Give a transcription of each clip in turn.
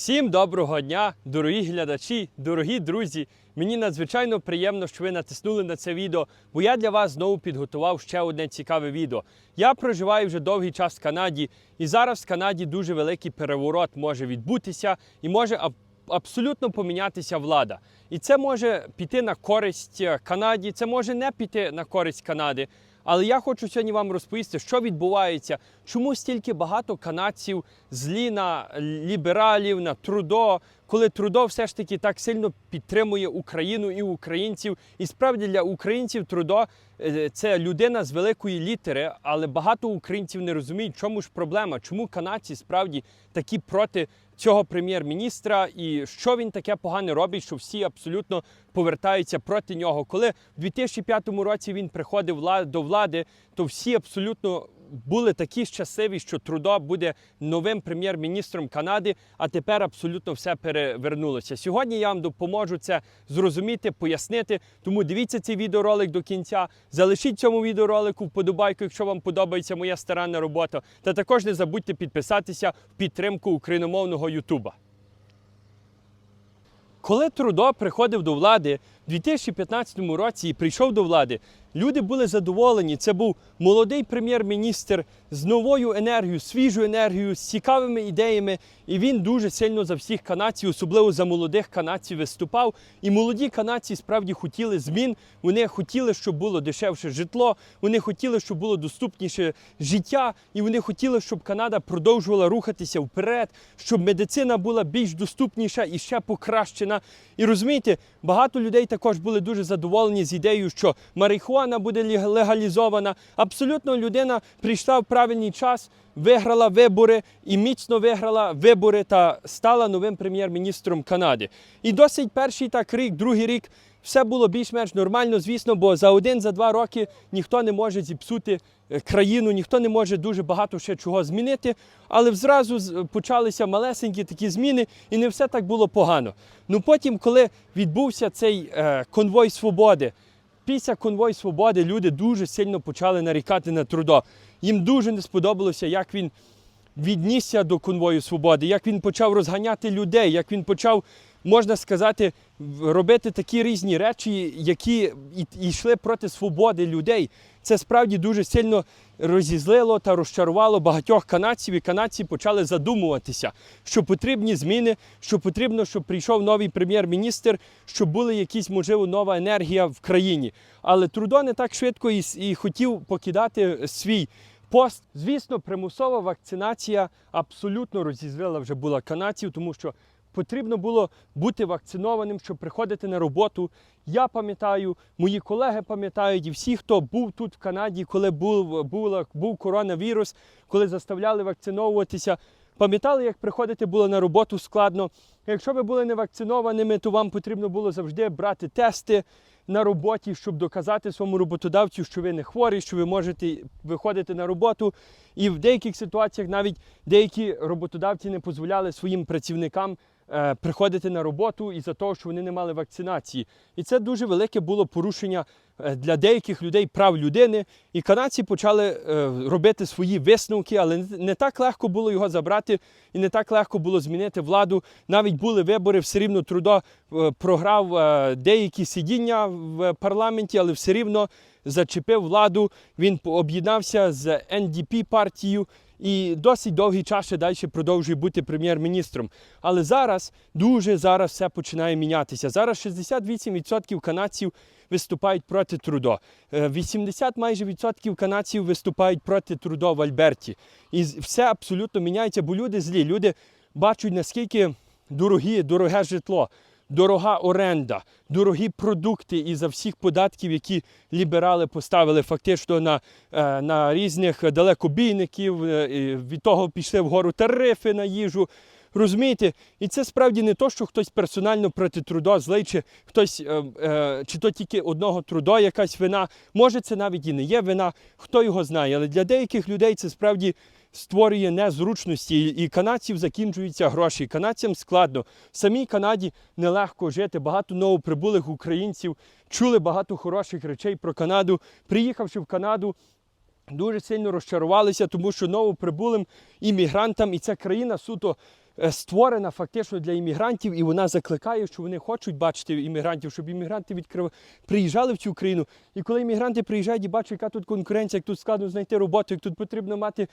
Всім доброго дня, дорогі глядачі, дорогі друзі. Мені надзвичайно приємно, що ви натиснули на це відео, бо я для вас знову підготував ще одне цікаве відео. Я проживаю вже довгий час в Канаді, і зараз в Канаді дуже великий переворот може відбутися і може аб- абсолютно помінятися влада. І це може піти на користь е, Канаді, це може не піти на користь Канади. Але я хочу сьогодні вам розповісти, що відбувається, чому стільки багато канадців злі на лібералів, на трудо, коли трудо все ж таки так сильно підтримує Україну і українців. І справді для українців трудо е, це людина з великої літери, але багато українців не розуміють, чому ж проблема, чому канадці справді такі проти цього прем'єр-міністра і що він таке погане робить, що всі абсолютно повертаються проти нього. Коли в 2005 році він приходив до влади, то всі абсолютно були такі щасливі, що Трудо буде новим прем'єр-міністром Канади, а тепер абсолютно все перевернулося. Сьогодні я вам допоможу це зрозуміти, пояснити. Тому дивіться цей відеоролик до кінця. Залишіть цьому відеоролику вподобайку, якщо вам подобається моя старанна робота. Та також не забудьте підписатися в підтримку україномовного Ютуба. Коли Трудо приходив до влади в 2015 році прийшов до влади, люди були задоволені. Це був молодий прем'єр-міністр з новою енергією, свіжою енергією, з цікавими ідеями. І він дуже сильно за всіх канадців, особливо за молодих канадців, виступав. І молоді канадці справді хотіли змін. Вони хотіли, щоб було дешевше житло, вони хотіли, щоб було доступніше життя, і вони хотіли, щоб Канада продовжувала рухатися вперед, щоб медицина була більш доступніша і ще покращена. І розумієте, багато людей також були дуже задоволені з ідеєю, що марихуана буде лег- легалізована. Абсолютно людина прийшла в правильний час, виграла вибори і міцно виграла вибори та стала новим прем'єр-міністром Канади. І досить перший так рік, другий рік. Все було більш-менш нормально, звісно, бо за один, за два роки ніхто не може зіпсути е, країну, ніхто не може дуже багато ще чого змінити. Але зразу почалися малесенькі такі зміни, і не все так було погано. Ну потім, коли відбувся цей е, конвой свободи, після конвой свободи люди дуже сильно почали нарікати на трудо. Їм дуже не сподобалося, як він віднісся до конвою свободи, як він почав розганяти людей, як він почав, можна сказати, робити такі різні речі, які йшли проти свободи людей. Це справді дуже сильно розізлило та розчарувало багатьох канадців, і канадці почали задумуватися, що потрібні зміни, що потрібно, щоб прийшов новий прем'єр-міністр, щоб була якісь, можливо, нова енергія в країні. Але Трудо не так швидко і, і хотів покидати свій пост. Звісно, примусова вакцинація абсолютно розізлила вже була канадців, тому що потрібно було бути вакцинованим, щоб приходити на роботу. Я пам'ятаю, мої колеги пам'ятають, і всі, хто був тут в Канаді, коли був, була, був коронавірус, коли заставляли вакциновуватися. Пам'ятали, як приходити було на роботу складно. Якщо ви були не вакцинованими, то вам потрібно було завжди брати тести на роботі, щоб доказати своєму роботодавцю, що ви не хворі, що ви можете виходити на роботу. І в деяких ситуаціях навіть деякі роботодавці не дозволяли своїм працівникам приходити на роботу із-за того, що вони не мали вакцинації. І це дуже велике було порушення е, для деяких людей прав людини. І канадці почали е, робити свої висновки, але не- так легко було його забрати і не так легко було змінити владу. Навіть були вибори, все рівно трудо е, програв е, деякі сидіння в парламенті, але все рівно зачепив владу. Він об'єднався з NDP партією. І досить довгий час ще далі продовжує бути прем'єр-міністром. Але зараз дуже зараз все починає мінятися. Зараз 68% канадців виступають проти трудо. Е, 80 майже відсотків канадців виступають проти трудо в Альберті. І все абсолютно міняється, бо люди злі. Люди бачать, наскільки дорогі, дороге житло, дорога оренда, дорогі продукти із-за всіх податків, які ліберали поставили фактично на, е, на різних далекобійників. е, Від того пішли вгору тарифи на їжу. Розумієте, і це справді не то, що хтось персонально проти трудо злий, чи хтось, е, е, чи то тільки одного трудо якась вина. Може, це навіть і не є вина, хто його знає. Але для деяких людей це справді створює незручності. І канадців закінчуються гроші. Канадцям складно. В самій Канаді нелегко жити. Багато новоприбулих українців чули багато хороших речей про Канаду. Приїхавши в Канаду, дуже сильно розчарувалися, тому що новоприбулим іммігрантам, і ця країна суто створена фактично для іммігрантів, і вона закликає, що вони хочуть бачити іммігрантів, щоб іммігранти відкрив... приїжджали в цю країну. І коли іммігранти приїжджають і бачать, яка тут конкуренція, як тут складно знайти роботу, як тут потрібно мати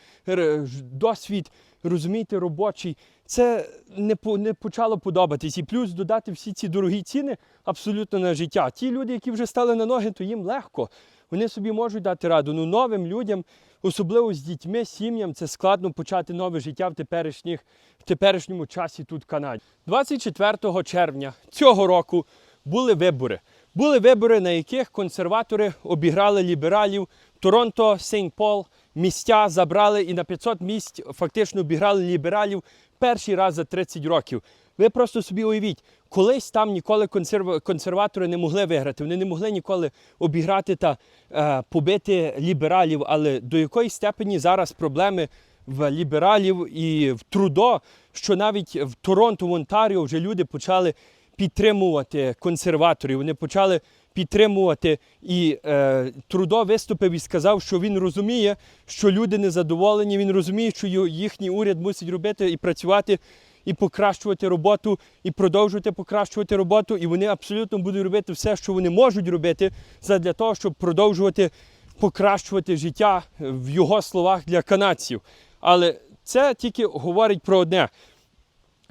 досвід, розумієте, робочий, це не, по... не почало подобатись. І плюс додати всі ці дорогі ціни абсолютно на життя. Ті люди, які вже стали на ноги, то їм легко. Вони собі можуть дати раду. Ну новим людям, особливо з дітьми, сім'ям, це складно почати нове життя в теперішніх в теперішньому часі тут в Канаді. 24 червня цього року були вибори. Були вибори, на яких консерватори обіграли лібералів. Торонто, Сейнт Пол місця забрали і на 500 місць фактично обіграли лібералів перший раз за 30 років. Ви просто собі уявіть, колись там ніколи консерв... консерватори не могли виграти, вони не могли ніколи обіграти та е, побити лібералів. Але до якої степені зараз проблеми в лібералів і в Трудо, що навіть в Торонто, в Онтаріо вже люди почали підтримувати консерваторів. Вони почали підтримувати. І е, Трудо виступив і сказав, що він розуміє, що люди незадоволені. Він розуміє, що їхній уряд мусить робити і працювати. І покращувати роботу, і продовжувати покращувати роботу, і вони абсолютно будуть робити все, що вони можуть робити, для того, щоб продовжувати покращувати життя в його словах для канадців. Але це тільки говорить про одне: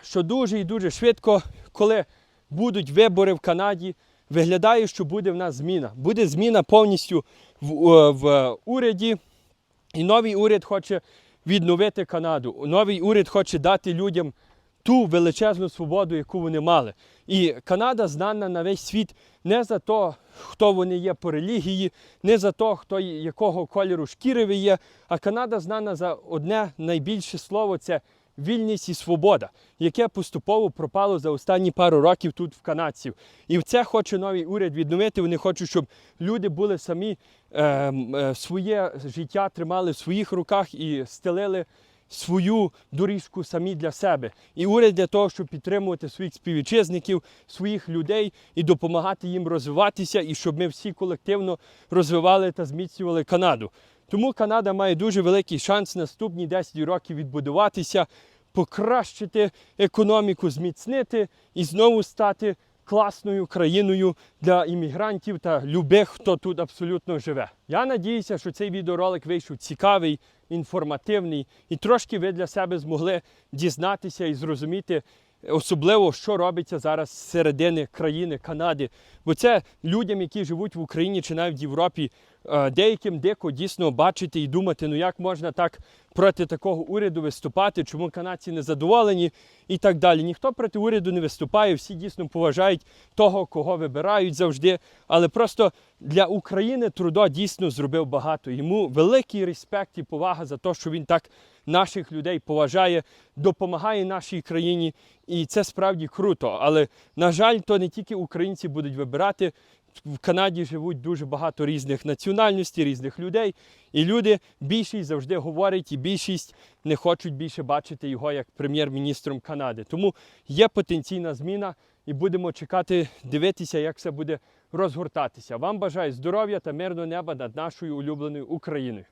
що дуже і дуже швидко, коли будуть вибори в Канаді, виглядає, що буде в нас зміна. Буде зміна повністю в, е, в уряді, і новий уряд хоче відновити Канаду. Новий уряд хоче дати людям ту величезну свободу, яку вони мали. І Канада знана на весь світ не за те, хто вони є по релігії, не за те, хто якого кольору шкіри ви є. А Канада знана за одне найбільше слово це вільність і свобода, яке поступово пропало за останні пару років тут в канадців. І це хоче новий уряд відновити. Вони хочуть, щоб люди були самі е, е, своє життя тримали в своїх руках і стелили свою доріжку самі для себе. І уряд для того, щоб підтримувати своїх співвітчизників, своїх людей і допомагати їм розвиватися, і щоб ми всі колективно розвивали та зміцнювали Канаду. Тому Канада має дуже великий шанс наступні 10 років відбудуватися, покращити економіку, зміцнити і знову стати класною країною для іммігрантів та любих, хто тут абсолютно живе. Я надіюся, що цей відеоролик вийшов цікавий, інформативний, і трошки ви для себе змогли дізнатися і зрозуміти. Особливо, що робиться зараз з середини країни Канади. Бо це людям, які живуть в Україні чи навіть в Європі, деяким дико дійсно бачити і думати, ну як можна так проти такого уряду виступати, чому канадці не задоволені і так далі. Ніхто проти уряду не виступає, всі дійсно поважають того, кого вибирають завжди. Але просто для України Трудо дійсно зробив багато. Йому великий респект і повага за те, що він так наших людей поважає, допомагає нашій країні. І це справді круто. Але, на жаль, то не тільки українці будуть вибирати. В Канаді живуть дуже багато різних національностей, різних людей. І люди, більшість завжди говорять, і більшість не хочуть більше бачити його як прем'єр-міністром Канади. Тому є потенційна зміна, і будемо чекати, дивитися, як все буде розгортатися. Вам бажаю здоров'я та мирного неба над нашою улюбленою Україною.